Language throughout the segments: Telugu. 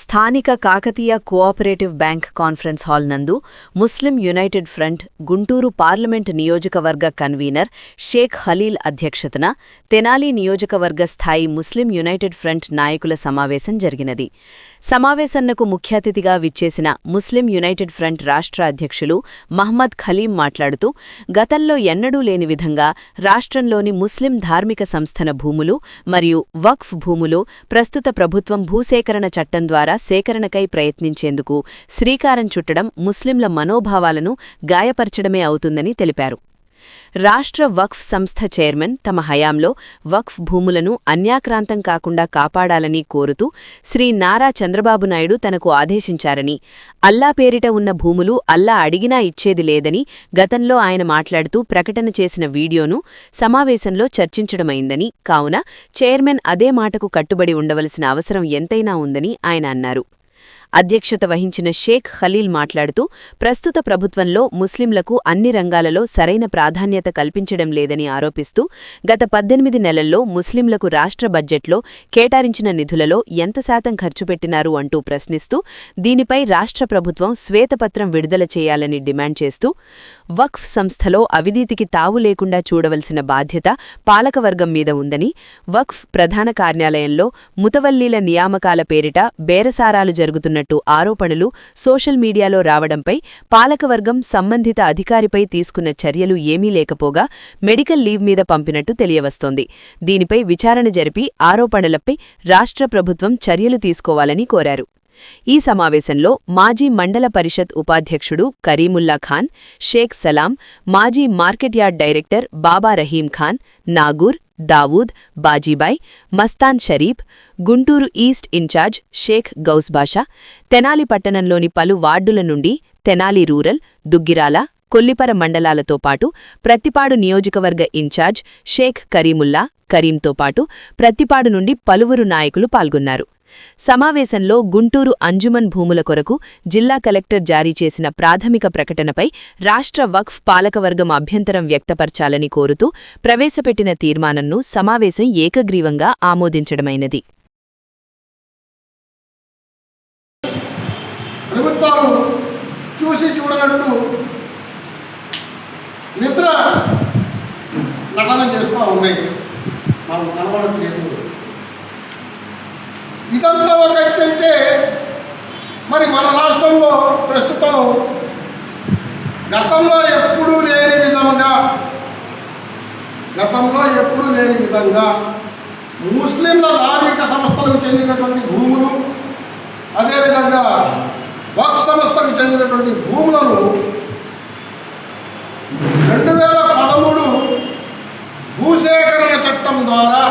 స్థానిక Kakatiya cooperative bank conference hall నందు Muslim United Front Guntur parliament నియోజకవర్గ కన్వీనర్ షేక్ హలీల్ అధ్యక్షతన తెనాలి నియోజకవర్గ స్థాయి ముస్లిం యునైటెడ్ ఫ్రంట్ నాయకుల సమావేశం జరిగినది. సమావేశన్నకు ముఖ్య అతిథిగా విచ్చేసిన ముస్లిం యునైటెడ్ ఫ్రంట్ రాష్ట్ర అధ్యక్షులు మహ్మద్ ఖలీం మాట్లాడుతూ గతంలో ఎన్నడూ లేని విధంగా రాష్ట్రంలోని ముస్లిం ధార్మిక సంస్థన భూములు మరియు వక్ఫ్ భూములు ప్రస్తుత ప్రభుత్వం భూసేకరణ చట్టం ద్వారా సేకరణకై ప్రయత్నించేందుకు శ్రీకారం చుట్టడం ముస్లింల మనోభావాలను గాయపరచడమే అవుతుందని తెలిపారు. రాష్ట్ర వక్ఫ్ సంస్థ చైర్మన్ తమ హయాంలో వక్ఫ్ భూములను అన్యాక్రాంతం కాకుండా కాపాడాలని కోరుతూ శ్రీ నారా చంద్రబాబు నాయుడు తనకు ఆదేశించారని అల్లా పేరిట ఉన్న భూములు అల్లా అడిగినా ఇచ్చేది లేదని గతంలో ఆయన మాట్లాడుతూ ప్రకటన చేసిన వీడియోను సమావేశంలో చర్చించడమైందని కావున చైర్మన్ అదే మాటకు కట్టుబడి ఉండవలసిన అవసరం ఎంతైనా ఉందని ఆయన అన్నారు. అధ్యక్షత వహించిన షేక్ ఖలీల్ మాట్లాడుతూ ప్రస్తుత ప్రభుత్వంలో ముస్లింలకు అన్ని రంగాలలో సరైన ప్రాధాన్యత కల్పించడం లేదని ఆరోపిస్తూ గత పద్దెనిమిది నెలల్లో ముస్లింలకు రాష్ట్ర బడ్జెట్లో కేటాయించిన నిధులలో ఎంత శాతం ఖర్చు పెట్టినారు అంటూ ప్రశ్నిస్తూ దీనిపై రాష్ట్ర ప్రభుత్వం శ్వేతపత్రం విడుదల చేయాలని డిమాండ్ చేస్తూ వక్ఫ్ సంస్థలో అవినీతికి తావు లేకుండా చూడవలసిన బాధ్యత పాలకవర్గం మీద ఉందని వక్ఫ్ ప్రధాన కార్యాలయంలో ముతవల్లీల నియామకాల పేరిట బేరసారాలు జరుగుతున్న చేస్తున్నట్టు ఆరోపణలు సోషల్ మీడియాలో రావడంపై పాలకవర్గం సంబంధిత అధికారిపై తీసుకున్న చర్యలు ఏమీ లేకపోగా మెడికల్ లీవ్ మీద పంపినట్టు తెలియవస్తోంది. దీనిపై విచారణ జరిపి ఆరోపణలపై రాష్ట్ర ప్రభుత్వం చర్యలు తీసుకోవాలని కోరారు. ఈ సమావేశంలో మాజీ మండల పరిషత్ ఉపాధ్యక్షుడు కరీముల్లా ఖాన్ షేక్ సలాం మాజీ market yard director Baba Rahim Khan Nagur Dawood Bajibhai Mastan Sharif Guntur east incharge Shaik Gousebasha Tenali పట్టణంలోని పలు వార్డుల నుండి తెనాలి రూరల్ దుగ్గిరాల కొల్లిపర మండలాలతో పాటు ప్రత్తిపాడు నియోజకవర్గ ఇన్ఛార్జ్ షేక్ కరీముల్లా కరీంతో పాటు ప్రత్తిపాడు నుండి పలువురు నాయకులు పాల్గొన్నారు. సమావేశంలో గుంటూరు అంజుమన్ భూముల కొరకు జిల్లా కలెక్టర్ జారీ చేసిన ప్రాథమిక ప్రకటనపై రాష్ట్ర వక్ఫ్ పాలకవర్గం అభ్యంతరం వ్యక్తపరచాలని కోరుతూ ప్రవేశపెట్టిన తీర్మానంను సమావేశం ఏకగ్రీవంగా ఆమోదించడమైనది. ప్రభుత్వాలు చూసి చూడనట్టు నిద్ర నటన చేస్తూ ఉన్నాయి. మనం కనబడట్లేదు. ఇదంతా ఒక ఎత్తు అయితే మరి మన రాష్ట్రంలో ప్రస్తుతం గతంలో ఎప్పుడూ లేని విధంగా గతంలో ఎప్పుడూ లేని విధంగా ముస్లింల ధార్మిక సంస్థలకు చెందినటువంటి భూములు అదేవిధంగా వక్ సంస్థకు చెందినటువంటి భూములను రెండు వేల పదమూడు భూసేకరణ చట్టం ద్వారా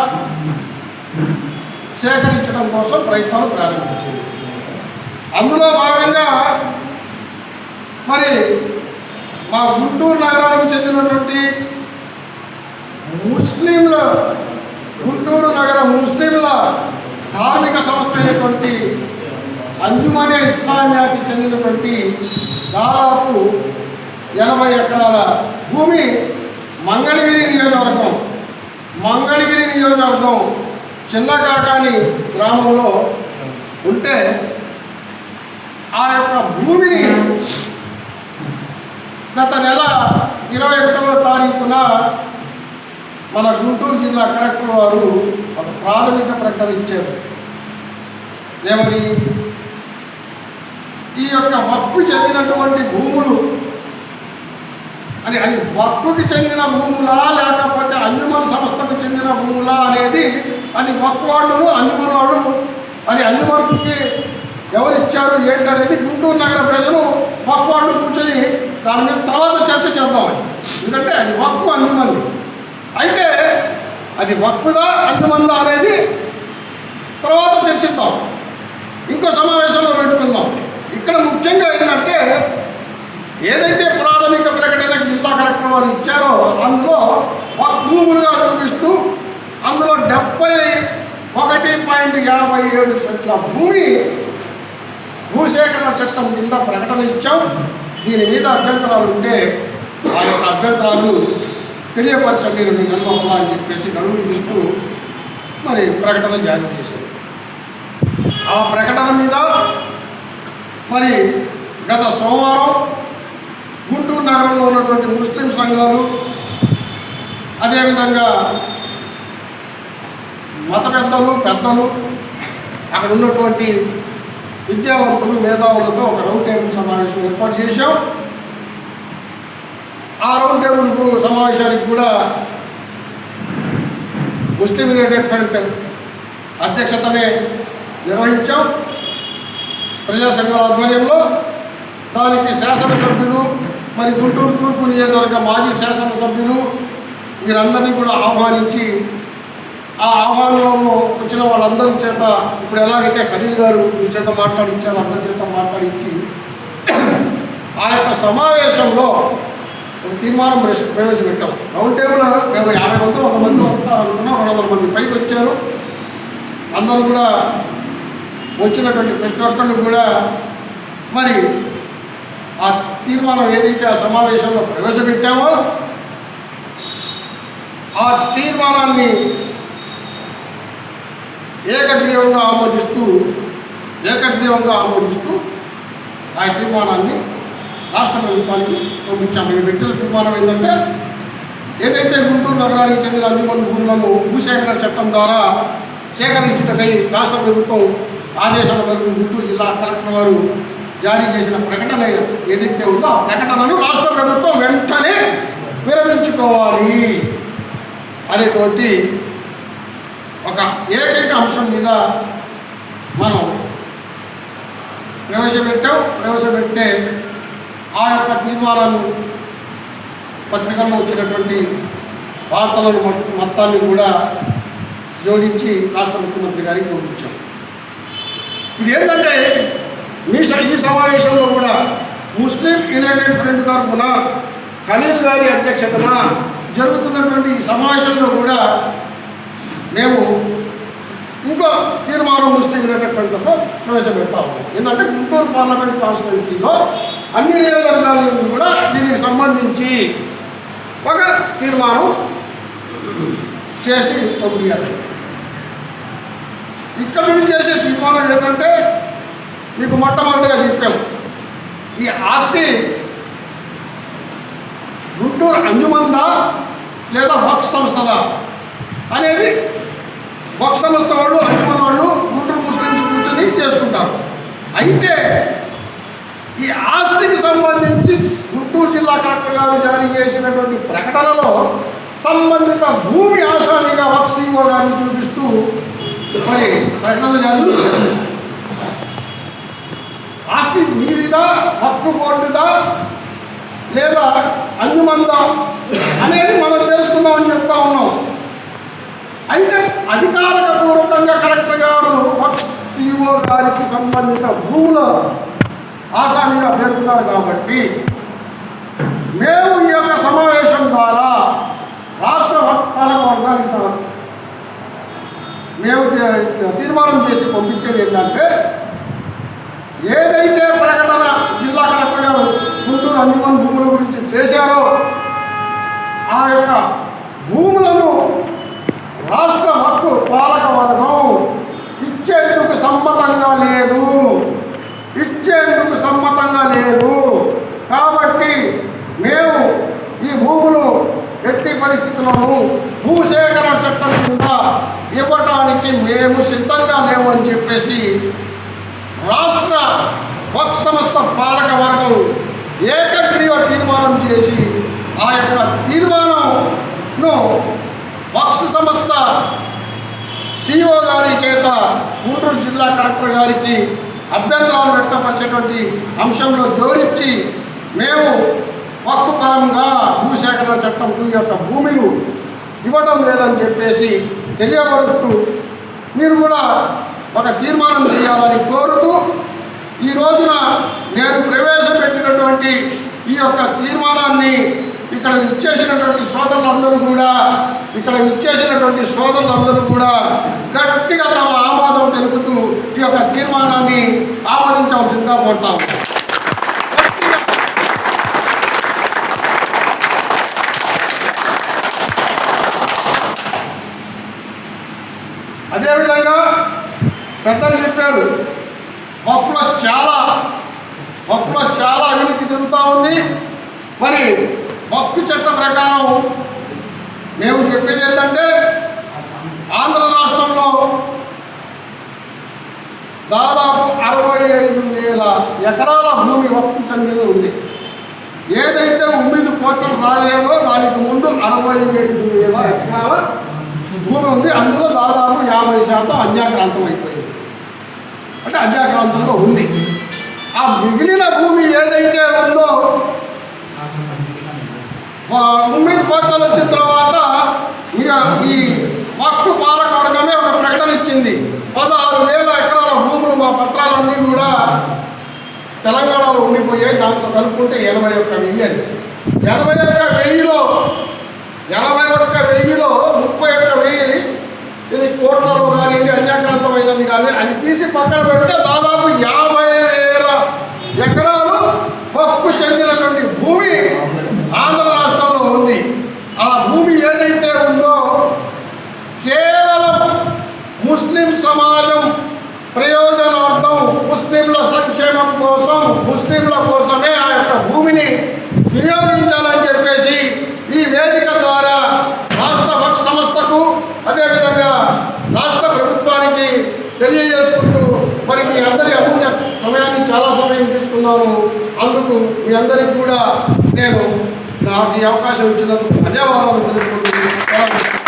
సేకరించడం కోసం ప్రయత్నాలు ప్రారంభించింది అందులో భాగంగా మరి మా గుంటూరు నగరానికి చెందినటువంటి ముస్లింల గుంటూరు నగర ముస్లింల ధార్మిక సంస్థ అయినటువంటి అంజుమనే ఇస్లామియాకి చెందినటువంటి దాదాపు ఎనభై ఎకరాల భూమి మంగళగిరి నియోజకవర్గం మంగళగిరి నియోజకవర్గం చిన్నకాకాని గ్రామంలో ఉంటే ఆ యొక్క భూమిని గత నెల ఇరవై ఒకటవ తారీఖున మన గుంటూరు జిల్లా కలెక్టర్ వారు ఒక ప్రాథమిక ప్రకటన ఇచ్చారు. ఏమని? ఈ యొక్క వక్కు చెందినటువంటి భూములు అని అది వక్కుకి చెందిన భూములా లేకపోతే అంజుమన్ సంస్థకు చెందిన భూములా అనేది అది మొక్కవాళ్ళు వాళ్ళను అంజుమన్ వాళ్ళు. అది అంజుమన్కి ఎవరు ఇచ్చారు ఏంటి అనేది గుంటూరు నగర ప్రజలు మొక్కవాళ్ళు కూర్చొని దాని మీద తర్వాత చర్చ చేద్దామని. ఎందుకంటే అది వక్కు అంజుమంది అయితే అది వక్కుదా అంజుమందా అనేది తర్వాత చర్చిద్దాం. ఇంకో సమావేశంలో పెట్టుకుందాం. ఇక్కడ ముఖ్యంగా ఏంటంటే ఏదైతే ప్రాథమిక ప్రకటన జిల్లా కలెక్టర్ వారు ఇచ్చారో అందులో ఒక భూములుగా చూపిస్తూ అందులో డెబ్బై ఒకటి పాయింట్ యాభై ఏడు సెంట్ల భూమి భూసేకరణ చట్టం కింద ప్రకటన ఇచ్చాం. దీని మీద అభ్యంతరాలు ఉంటే ఆ యొక్క అభ్యంతరాలు తెలియపరచండి రెండు నెలల అని చెప్పేసి గడువు ఇస్తూ మరి ప్రకటన జారీ చేశారు. ఆ ప్రకటన మీద మరి గత సోమవారం గుంటూరు నగరంలో ఉన్నటువంటి ముస్లిం సంఘాలు అదేవిధంగా మత పెద్దలు పెద్దలు అక్కడ ఉన్నటువంటి విద్యావంతులు మేధావులతో ఒక రౌండ్ టేబుల్ సమావేశం ఏర్పాటు చేశాం. ఆ రౌండ్ టేబుల్ సమావేశానికి కూడా ముస్లిం యునైటెడ్ ఫ్రంట్ అధ్యక్షతనే నిర్వహించాం. ప్రజా ఆధ్వర్యంలో. దానికి శాసనసభ్యులు మరి గుంటూరు తూర్పు నియోజకవర్గ మాజీ శాసనసభ్యులు వీరందరినీ కూడా ఆహ్వానించి ఆ ఆహ్వానంలో వచ్చిన వాళ్ళందరి చేత ఇప్పుడు ఎలాగైతే ఖలీల్ గారు మీ చేత మాట్లాడించారో అందరి చేత మాట్లాడించి ఆ యొక్క సమావేశంలో ఒక తీర్మానం ప్రవేశపెట్టాం. రౌండ్ టేబుల్ మేము యాభై మంది వంద మంది వస్తారు అనుకున్నాం రెండు వందల మంది పైకి వచ్చారు. అందరూ కూడా వచ్చినటువంటి ప్రతి ఒక్కళ్ళు కూడా మరి ఆ తీర్మానం ఏదైతే ఆ సమావేశంలో ప్రవేశపెట్టామో ఆ తీర్మానాన్ని ఏకగ్రీవంగా ఆమోదిస్తూ ఏకగ్రీవంగా ఆమోదిస్తూ ఆ తీర్మానాన్ని రాష్ట్ర ప్రభుత్వానికి పంపించాము ఈ పెట్టిన తీర్మానం ఏంటంటే ఏదైతే గుంటూరు నగరానికి చెందిన అన్ని భూములను భూసేకరణ చట్టం ద్వారా సేకరించుటకై రాష్ట్ర ప్రభుత్వం ఆదేశాల మేరకు గుంటూరు జిల్లా కలెక్టర్ వారు జారీ చేసిన ప్రకటన ఏదైతే ఉందో ఆ ప్రకటనను రాష్ట్ర ప్రభుత్వం వెంటనే విరమించుకోవాలి అనేటువంటి ఒక ఏకైక అంశం మీద మనం ప్రవేశపెట్టాం. ప్రవేశపెడితే ఆ యొక్క తీర్మానాన్ని పత్రికల్లో వచ్చినటువంటి వార్తలను మొత్తాన్ని కూడా జోడించి రాష్ట్ర ముఖ్యమంత్రి గారికి పంపించాం. ఇది ఏంటంటే మీ ఈ సమావేశంలో కూడా ముస్లిం యునైటెడ్ ఫ్రంట్ తరఫున ఖలీల్ గారి అధ్యక్షతన జరుగుతున్నటువంటి ఈ సమావేశంలో కూడా మేము ఇంకో తీర్మానం ముస్లిం యునైటెడ్ ఫ్రంట్తో ప్రవేశపెడతాము ఏంటంటే గుంటూరు పార్లమెంట్ కాన్స్టిట్యున్సీలో అన్ని నియోజకవర్గాల నుండి కూడా దీనికి సంబంధించి ఒక తీర్మానం చేసి పంపించాలి ఇక్కడ నుంచి చేసే తీర్మానం ఏంటంటే మీకు మొట్టమొదటిగా చెప్పాము ఈ ఆస్తి గుంటూరు అంజుమందా లేదా వక్ సంస్థదా అనేది వక్ సంస్థ వాళ్ళు అంజుమన్ వాళ్ళు గుంటూరు ముస్లింస్ కూర్చొని చేసుకుంటారు. అయితే ఈ ఆస్తికి సంబంధించి గుంటూరు జిల్లా కలెక్టర్ గారు జారీ చేసినటువంటి ప్రకటనలో సంబంధిత భూమి ఆశానిగా వక్సీఓ గారిని చూపిస్తూ మరి ప్రకటన జారీ చేశారు. ఆస్తి మీదిదా హక్కు కోర్టుదా లేదా అన్యమందా అనేది మనం తెలుసుకుందామని చెప్తా ఉన్నాం. అయితే అధికారిక పూర్వకంగా కలెక్టర్ గారు సిఇఓ గారికి సంబంధిత భూముల ఆసామిగా పేర్కొన్నారు కాబట్టి మేము ఈ యొక్క సమావేశం ద్వారా రాష్ట్ర పాలక వర్గానికి మేము తీర్మానం చేసి పంపించేది ఏంటంటే ఏదైతే ప్రకటన జిల్లా కలెక్టర్ గారు గుంటూరు అంజుమన్ భూముల గురించి చేశారో ఆ యొక్క భూములను రాష్ట్ర హక్కు పాలక వర్గం ఇచ్చేందుకు సమ్మతంగా లేదు ఇచ్చేందుకు సమ్మతంగా లేదు కాబట్టి మేము ఈ భూములు పరిస్థితుల్లోనూ భూసేకరణ చట్టం కింద ఇవ్వటానికి మేము సిద్ధంగా లేవు అని చెప్పేసి రాష్ట్ర వక్ సంస్థ పాలక వర్గం ఏకగ్రీవ తీర్మానం చేసి ఆ యొక్క తీర్మానంను వక్స్ సంస్థ సిఇఓ గారి చేత గుంటూరు జిల్లా కలెక్టర్ గారికి అభ్యంతరాలు వ్యక్తపరిచేటువంటి అంశంలో జోడించి మేము వక్కు పరంగా భూసేకరణ చట్టం టూ యొక్క భూమిలు ఇవ్వడం లేదని చెప్పేసి తెలియపరుస్తూ మీరు కూడా ఒక తీర్మానం చేయాలని కోరుతూ ఈ రోజున నేను ప్రవేశపెట్టినటువంటి ఈ యొక్క తీర్మానాన్ని ఇక్కడ ఇచ్చేసినటువంటి సోదరులందరూ కూడా ఇక్కడ ఇచ్చేసినటువంటి సోదరులందరూ కూడా గట్టిగా తమ ఆమోదం తెలుపుతూ ఈ యొక్క తీర్మానాన్ని ఆమోదించవలసిందిగా కోరుతాము గట్టిగా అదేవిధంగా పెద్దలు చెప్పారు వక్ఫ్లో చాలా వక్ఫ్లో చాలా అవినీతి జరుగుతూ ఉంది మరి వక్ఫ్ చట్ట ప్రకారం మేము చెప్పేది ఏంటంటే ఆంధ్ర రాష్ట్రంలో దాదాపు అరవై ఐదు వేల ఎకరాల భూమి వక్ఫ్ చెందిన ఉంది. ఏదైతే ఉమ్మిది పోర్టల్ రాలేదో దానికి ముందు అరవై ఐదు వేల ఎకరాల భూమి ఉంది. అందులో దాదాపు యాభై శాతం అన్యాక్రాంతం అయిపోయింది. అంటే అన్యాక్రాంతంలో ఉంది. ఆ మిగిలిన భూమి ఏదైతే ఉందో ఆ ఉమ్మిది వచ్చిన తర్వాత ఇక ఈ వక్ఫ్ పాలక వర్గమే ఒక ప్రకటన ఇచ్చింది. పదహారు వేల ఎకరాల భూములు మా పత్రాలన్నీ కూడా తెలంగాణలో ఉండిపోయాయి. దాంతో కలుపుకుంటే ఎనభై ఒక్క వెయ్యి అని ఎనభై ఒక్క వెయ్యిలో ఎనభై ఒక్క వెయ్యిలో ముప్పై ఒక్క వెయ్యి ఇది కోట్లలో కానివ్వండి అన్యాక్రాంతమైనది కానీ అది తీసి పక్కన పెడితే దాదాపు యాభై వేల ఎకరాలు పప్పు చెందినటువంటి భూమి ఆంధ్ర రాష్ట్రంలో ఉంది ఆ భూమి ఏదైతే ఉందో కేవలం ముస్లిం సమాజం ప్రయోజనార్థం ముస్లింల సంక్షేమం కోసం ముస్లింల కోసమే ఆ యొక్క భూమిని వినియోగించాలని చెప్పేసి ఈ వేదిక ద్వారా రాష్ట్ర వక్ఫ్ సంస్థకు అదేవిధంగా రాష్ట్ర ప్రభుత్వానికి తెలియజేసుకుంటూ మరి మీ అందరి అమూల్య సమయాన్ని చాలా సమయం తీసుకున్నాను. అందుకు మీ అందరికీ కూడా నేను నాకు ఈ అవకాశం ఇచ్చినందుకు ధన్యవాదాలు తెలుసుకుంటున్నాను